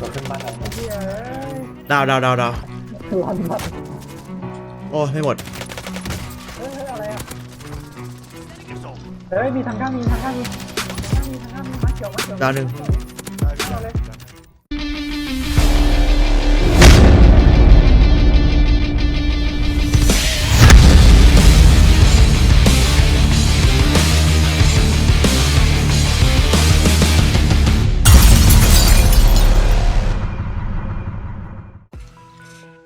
กดขึ้นบ้านเราเนี่ยเหี้ยเอ้ยดาวดาวดาวดาวรันบัตรโอ้ไม่หมด เฮ้ยเฮ้ยอะไรอะเฮ้ยมีทางข้างมีทางข้างมีทางข้างมีทางข้างมีมาเขียวมาเขียวดาวหนึ่ง เอาเลย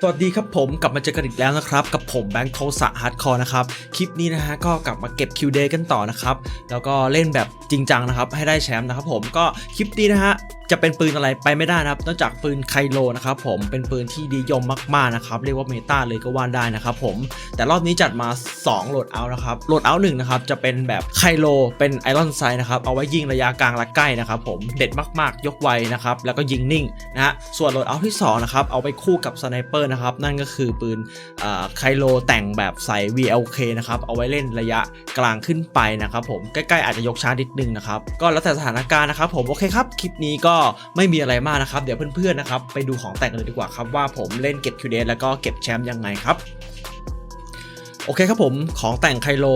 สวัสดีครับผมกลับมาเจอกันอีกแล้วนะครับ กับผมแบงค์โทสะฮาร์ดคอร์นะครับ คลิปนี้นะฮะก็กลับมาเก็บคิวเดย์กันต่อนะครับ แล้วก็เล่นแบบจริงจังนะครับ ให้ได้แชมป์นะครับผมก็คลิปนี้นะฮะจะเป็นปืนอะไรไปไม่ได้นะครับนอกจากปืนไคโลนะครับผมเป็นปืนที่นิยมมากๆนะครับเรียกว่าเมตาเลยก็ว่าได้นะครับผมแต่รอบนี้จัดมา 2 โหลดเอาท์นะครับโหลดเอาท์หนึ่งนะครับจะเป็นแบบไคโลเป็นไอรอนไซนะครับเอาไว้ยิงระยะกลางและใกล้นะครับผมเด็ดมากๆ ยกไวนะครับแล้วก็ยิงนิ่งนะฮะส่วนโหลดเอาท์ที่2นะครับเอาไปคู่กับสไนเปอร์นะครับ นั่นก็คือปืนไคโลแต่งแบบใส่ VLK นะครับ เอาไว้เล่นระยะกลางขึ้นไปนะครับผม ใกล้ๆอาจจะยกช้านิดนึงนะครับ ก็แล้วแต่สถานการณ์นะครับผม โอเคครับ คลิปนี้ก็ไม่มีอะไรมากนะครับ เดี๋ยวเพื่อนๆนะครับ ไปดูของแต่งกันเลยดีกว่าครับว่าผมเล่นเก็บคิวเดแล้วก็เก็บแชมป์ยังไงครับ โอเคครับผมของแต่งไคโล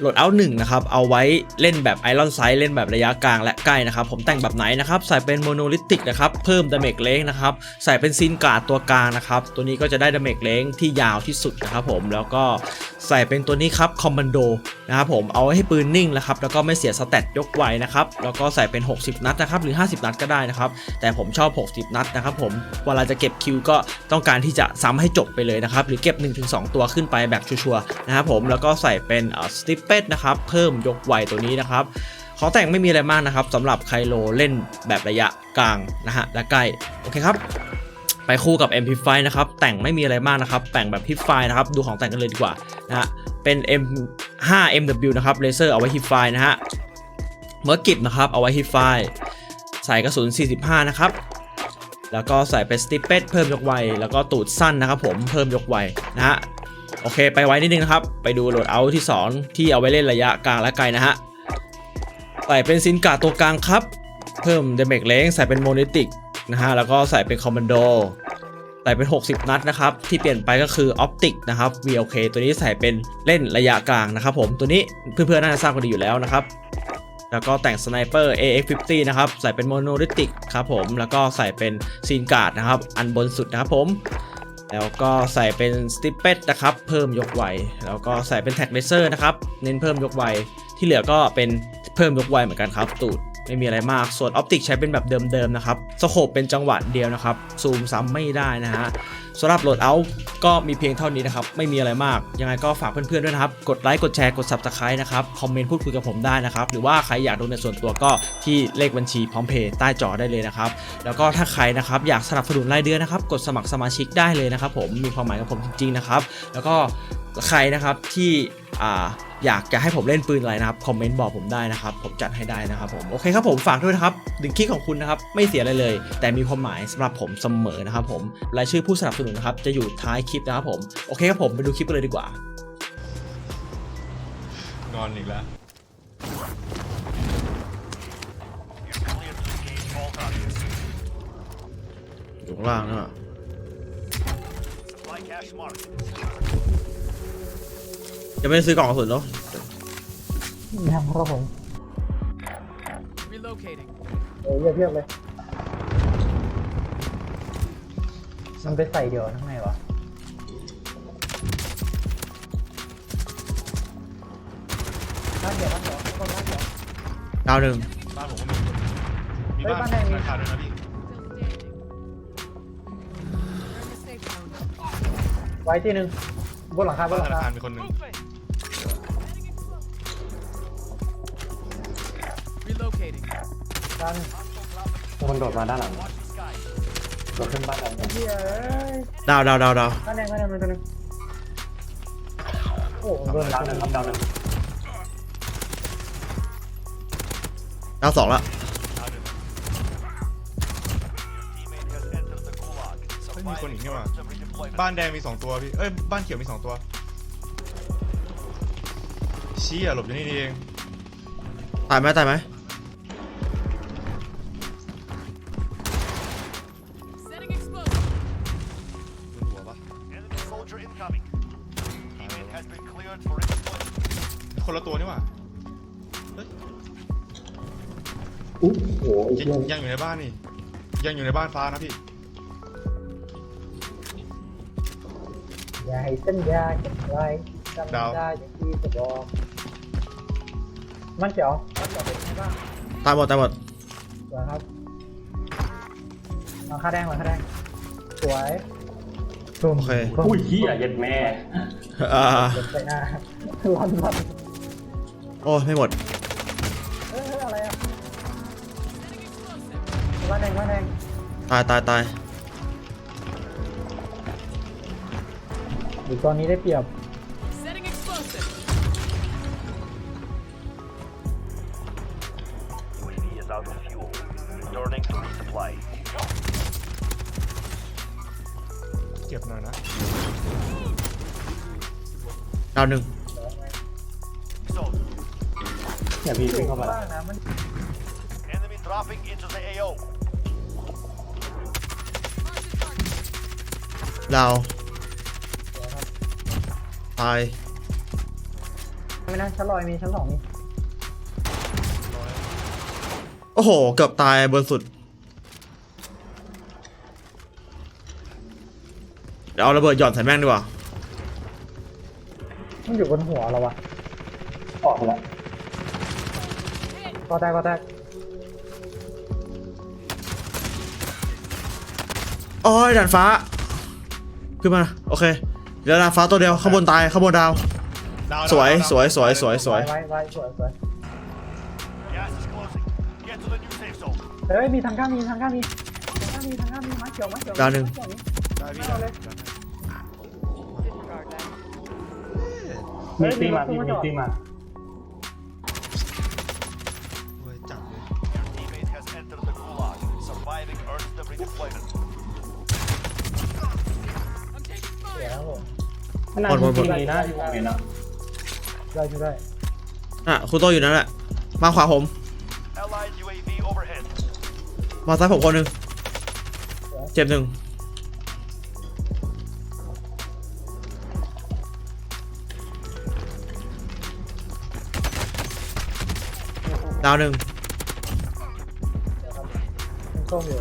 โหลดเอาหนึ่งนะครับ เอาไว้เล่นแบบไอรอนไซส์เล่นแบบระยะกลางและใกล้นะครับ ผมแต่งแบบไหนนะครับ ใส่เป็นโมโนลิติกนะครับ เพิ่มดาเมจเล้งนะครับ ใส่เป็นซินการ์ดตัวกลางนะครับ ตัวนี้ก็จะได้ดาเมจเล้งที่ยาวที่สุดนะครับผมแล้วก็ใส่เป็นตัวนี้ครับคอมมานโดนะครับผมเอาไว้ให้ปืนนิ่งนะครับแล้วก็ไม่เสียสเตตยกไวนะครับแล้วก็ใส่เป็น 60 นัดนะครับหรือ 50 นัดก็ได้นะครับ แต่ผมชอบ 60 นัดนะครับผมเวลาจะเก็บคิวก็ต้องการที่จะซ้ำให้จบไปเลยนะครับหรือเก็บ 1-2 ตัวขึ้นไปแบบชัวร์ๆนะครับผมแล้วก็ใส่เป็นสติปเป็ดนะครับเพิ่มยกไวตัวนี้นะครับของแต่งไม่มีอะไรมากนะครับสำหรับไคโลเล่นแบบระยะกลางนะฮะและใกล้ โอเคครับ ไปคู่กับ MP5 นะครับ แต่งไม่มีอะไรมากนะครับ แต่งแบบฮิปไฟนะครับ ดูของแต่งกันเลยดีกว่านะฮะเป็น M5 MW นะครับเลเซอร์เอาไว้ฮิปไฟนะฮะเมื่อกิบนะครับ เอาไว้ฮิปไฟใส่กระสุน 45 นะครับ แล้วก็ใส่เป็นสติปเป็ดเพิ่มยกไว แล้วก็ตูดสั้นนะครับผมเพิ่มยกไวนะฮะ โอเค ไปไว้นิดนึงนะครับ ไปดูโหลดเอาที่ 2 ที่เอาไว้เล่นระยะกลางและไกลนะฮะใส่เป็นซินกาตัวกลางครับ เพิ่มเดเมกเล้งใส่เป็นโมนิติกนะฮะแล้วก็ใส่เป็นคอมมานโดใส่เป็น 60 นัดนะครับ ที่เปลี่ยนไปก็คือออปติกนะครับ VLK ตัวนี้ใส่เป็นเล่นระยะกลางนะครับผมตัวนี้เพื่อนๆน่าจะทราบกันดีอยู่แล้วนะครับ แล้วก็แต่งสไนเปอร์ AX50 นะครับ ใส่เป็นโมโนลิติกครับผมแล้วก็ใส่เป็นซีนการ์ดนะครับ อันบนสุดนะครับผม แล้วก็ใส่เป็นสติปเป็ดนะครับเพิ่มยกไวแล้วก็ใส่เป็นแท็กเลเซอร์นะครับเน้นเพิ่มยกไวที่เหลือก็เป็นเพิ่มยกไวเหมือนกันครับตูด ไม่มีอะไรมาก ส่วนออปติกใช้เป็นแบบเดิมๆนะครับสโคปเป็นจังหวะเดียวนะครับซูมซ้ำไม่ได้นะฮะสำหรับโหลดเอาก็มีเพียงเท่านี้นะครับ ไม่มีอะไรมาก ยังไงก็ฝากเพื่อนๆด้วยนะครับ กดไลค์ กดแชร์ กด subscribe นะครับ คอมเมนต์พูดคุยกับผมได้นะครับ หรือว่าใครอยากดูในส่วนตัวก็ที่เลขบัญชีพร้อมเพย์ใต้จอได้เลยนะครับ แล้วก็ถ้าใครนะครับอยากสนับสนุนรายเดือนนะครับ กดสมัครสมาชิกได้เลยนะครับผม มีความหมายกับผมจริงๆนะครับ แล้วก็ใครนะครับที่ อ่าอยากจะให้ผมเล่นปืนอะไรนะครับ คอมเมนต์บอกผมได้นะครับ ผมจัดให้ได้นะครับผม โอเคครับผมฝากด้วยนะครับ ดึงคลิกของคุณนะครับ ไม่เสียอะไรเลย แต่มีความหมายสำหรับผมเสมอนะครับผม รายชื่อผู้สนับสนุนนะครับ จะอยู่ท้ายคลิปนะครับผม โอเคครับผมไปดูคลิปกันเลยดีกว่า นอนอีกแล้ว อยู่ข้างล่างนะ จะไม่ได้ซื้อกล่องกระสุนเนาะยังครับผม Relocating. เออเยอะเพียบเลย มันไปใส่เดียวทั้งไงวะ บ้านเดียวบ้านเดียวต้นบ้านเดียว ดาวหนึ่งบ้านผมก็มีมีเฮ้ยบ้านบ้านแดงมี ราคาด้วยนะพี่ Still standing. We're in the safe zone. ไว้ที่หนึ่งบนหลังคาบบ้านนหลังธนาคาคารมีคนหนึ่ง Relocating. ด้านมีคนโดดมาด้านหลังกดขึ้นบ้านเราเนี่ยเหี้ยเอ้ยดาวดาวดาวดาวบ้านแดงบ้านแดงมันตัวหนึงโอ้โหโดนดาวหนึ่งครับดาวหนึ่งดาวสองละดาวหนึ่งเฮ้ยมีคนอีกนี่หว่าบ้านแดงมีสองตัวพี่ เอ้ย บ้านเขียวมีสองตัวเชี้อะหลบอยู่นี่นี่เอง ตายไหมตายไหม incoming. Teammate has been cleared for redeployment. คนละตัวนี่หว่าเฮ้ยอุ๊ยโหไอ้ยังเหี้ยยังอยู่ในบ้านนี่ ยังอยู่ในบ้านฟ้านะพี่ อย่าให้สัญญาเก็บไว้จำดาว ได้อย่างที่จะบอก มันเจ๋อมันเจ๋อเป็นไงบ้างตายหมดตายหมดสวยครับหลังคาแดงหลังคาแดงสวย ตุ่มโอเคอุ้ยเหี้ยเย็ดแม่ อ่าเดี๋ยวไปหน้าร้อนร้อนโอ้ไม่หมด เอ้ยเอ้ยอะไรอะบ้านแดงบ้านแดงตายตายตายหรือตอนนี้ได้เปรียบ ดาวหนึ่ง Zone. เนี่ยพี่วิ่งเข้ามาบ้างนะมัน Enemy dropping into the AO. ดาวตายไม่นะชั้นลอยมีชั้นสองมีโอ้โห เกือบตายบนสุด เดี๋ยวเอาระเบิดหย่อนใส่แม่งดีกว่า มันอยู่บนหัวเราวะออกไปแล้วก็แตกก็แตกโอ้ยด่านฟ้า ขึ้นมา โอเค เดี๋ยวด่านฟ้าตัวเดียวข้างบนตายข้างบนดาว ดาวสวย ดาสวย สวย สวย สวย ไว้ไว้สวยสวย Gas is closing. Get to the new safe zone. เฮ้ยมีทางข้ามมีทางข้ามมีทางข้ามมีทางข้ามมีมาเขียวมาเขียวดาวหนึ่งมเขียวมีได้พี่เอาเมีตีมาพี่มีตีมาเว้ยจับเลย Your teammate has entered the gulag. Surviving earns them redeployment. I'm taking เดี๋ยว fire. ครับผมมันน่าหมดหมจะดหมดมีนะที่ผมเห็นอะได้ช่วยได้อะคุณโตอยู่นั่นแหละ มาขวาผม Allied UAV overhead. มาซ้ายผมคนหนึ่งเจ็บหนึ่ง ดาวหนึ่งมันส้มอยู่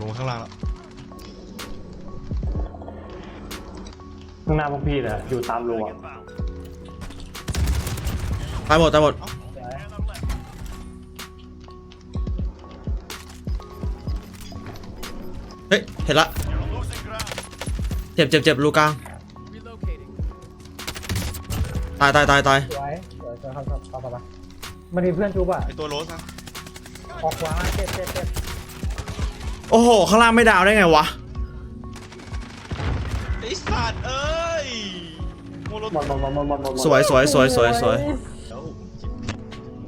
ลงข้างล่างแล้วข้างหน้าพวกพี่เลยอะอยู่ตามรูอะ Inbound. ตายหมดตายหมด And I'm left. เฮ้ยเห็นละ You're losing ground. เจ็บเจ็บเจ็บรูกลาง Relocating. ตายตายตายตาย สวยสวยสวยครับครับครับครับ มันมีเพื่อนจูบอะไอตัวโรสนะออกขวาเจ็บเจ็บเจ็บโอ้โห ข้างล่างไม่ดาวได้ไงวะ ไอสัตว์เอ้ยโมโลหมดหมดหมดหมดหมดหมดหมดสวยสวยสวยสวยสวยแล้วผมคิด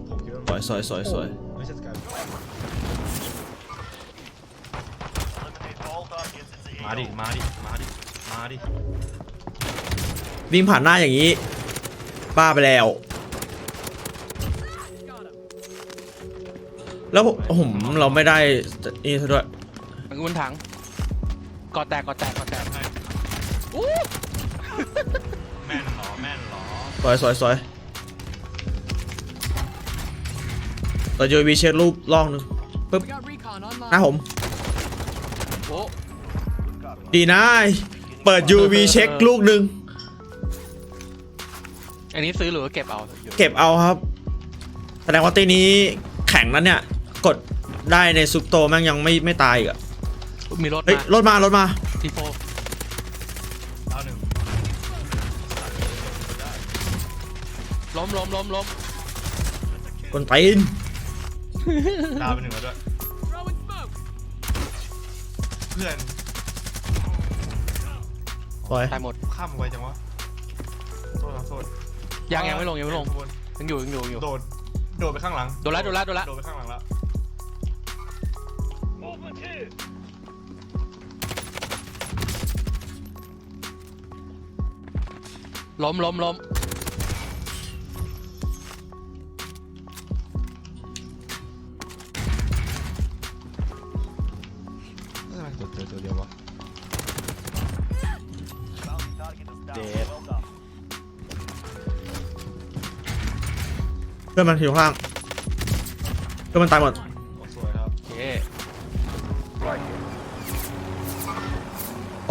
ผมคิดว่าสวยสวยสวยสวยไม่ใช่สกาย Eliminate all targets in the มา AO. ดิ มาดิ มาดิ มาดิ วิ่งผ่านหน้าอย่างนี้ บ้าไปแล้ว แล้วผมเราไม่ได้นี่ซะด้วยมันบนถังกอแตกกอแตกกอแตกแม่นเหรอแม่นเหรอสวยสวยสวยต่อยูวีเช็ครูปล่องหนึงปึ๊บ We got recon หน้า online. ผมโอ้ดีนะเปิด UV เช็คลูกหนึ่งอันนี้ซื้อหรือว่าเก็บเอา เก็บเอาครับ แสดงว่าตีนี้แข็งแล้วเนี่ยกด ได้ในซุปโตแม่งยังไม่ไม่ตายอีกอะมีรถเฮ้ยมารถมารถมา ทีโฟดาวหนึ่งล้มล้มล้มล้มคนตีนดาวไปหนึ่งแล้วด้วย Throwing smoke. เพื่อนสวยตายหมด ข้ามไวจังวะโทษนะโทษยังยังไม่ลงยังไม่ลงข้าบนยังอยู่ยังอยู่ยังอยู่ โดด โดดไปข้างหลัง โดนละโดนละโดนละ โดดไปข้างหลังแล้ว Movement here. ล้มล้มล้มทำไมตัวเจอตัวเดียววะ Dead. เพื่อนมันอยู่ข้างล่างเพื่อนมันตายหมด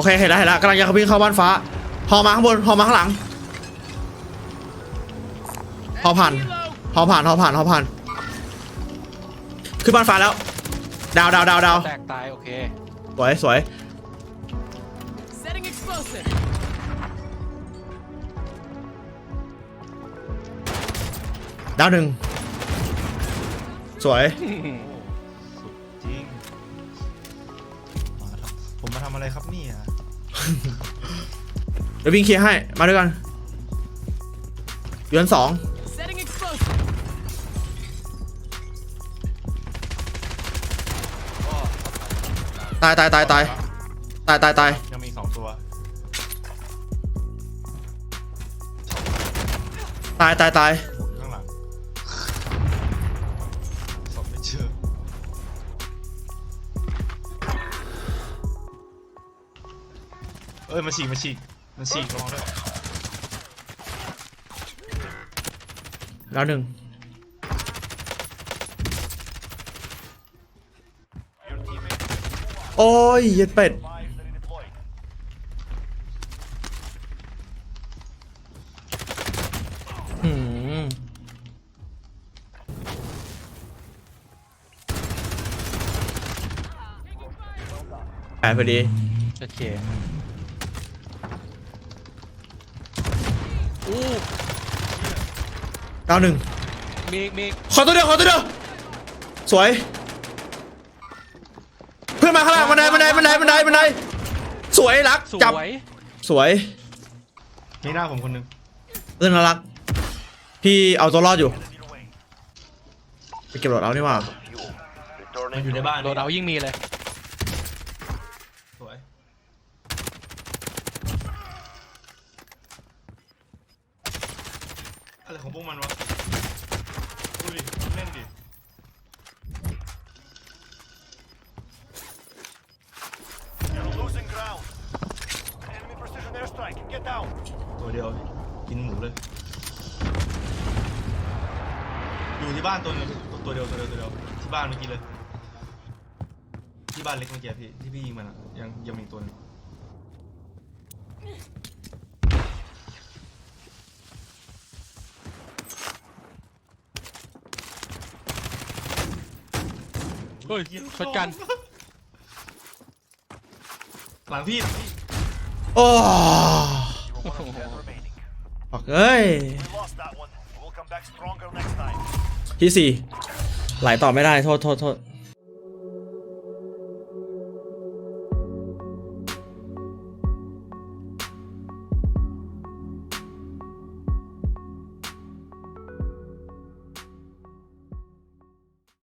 เคเห็นแล้วเห็นแล้วกำลังจะวิ่งเข้าบ้านฟ้าพอมาข้างบนพอมาข้างหลังพอผ่านพอผ่านพอผ่านพอผ่านขึ้นบ้านฟ้าแล้ว ดาวดาวดาวดาวแตกตายโอเคสวยสวย Setting explosive. ดาวหนึ่งสวยสุดจริงมาทำผมมาทำอะไรครับเนี่ย เดี๋ยววิ่งเคลียร์ให้ มาด้วยกันอยู่ชั้นสอง Setting explosive. ตายตายตายตายตายตายตายยังมีอีกสองตัว ตายตายตาย เอ้ยมันฉีกมันฉีกมันฉีกระวังด้วยดาวหนึ่ง Your teammate โอ้ยเย็ดเป็ด survived the redeployed. หืมแปดพอดี โอเค อู้ดาวหนึ่งมีมีขอตัวเดียวขอตัวเดียวสวย เพื่อนมาข้างล่างบันไดบันไดบันไดบันไดบันไดสวยรักสจับวยสวยมีหน้าผมคนหนึงเพื่อนน่ารัก พี่เอาตัวรอดอยู่ Enemy away. ไปเก็บรถเอานี่หว่า Fuel. มัน Returning อยู่ใน to บ้านโดนเอายิ่งมีเลยสวยอะไรของพวกมันวะดูดิเล่นดิ You're losing ground. Enemy precision airstrike. Get down. ตัวเดียวกินหมู เลย อยู่ที่บ้านตัวเดียวตัวเดียวตัวเดียวตัวเดียวที่บ้านเมื่อกี้เลย ที่บ้านเล็กเมื่อกี้พี่ที่พี่ยิงมันอะยังยังมีอีกตัวหนึงเฮ้ยชนกันหลังพี่ โอ้ You are one of ten remaining. ปักเอ้ย We lost that one. We'll come back stronger next time. ที่สี่ไหลต่อไม่ได้ โทษโทษโทษ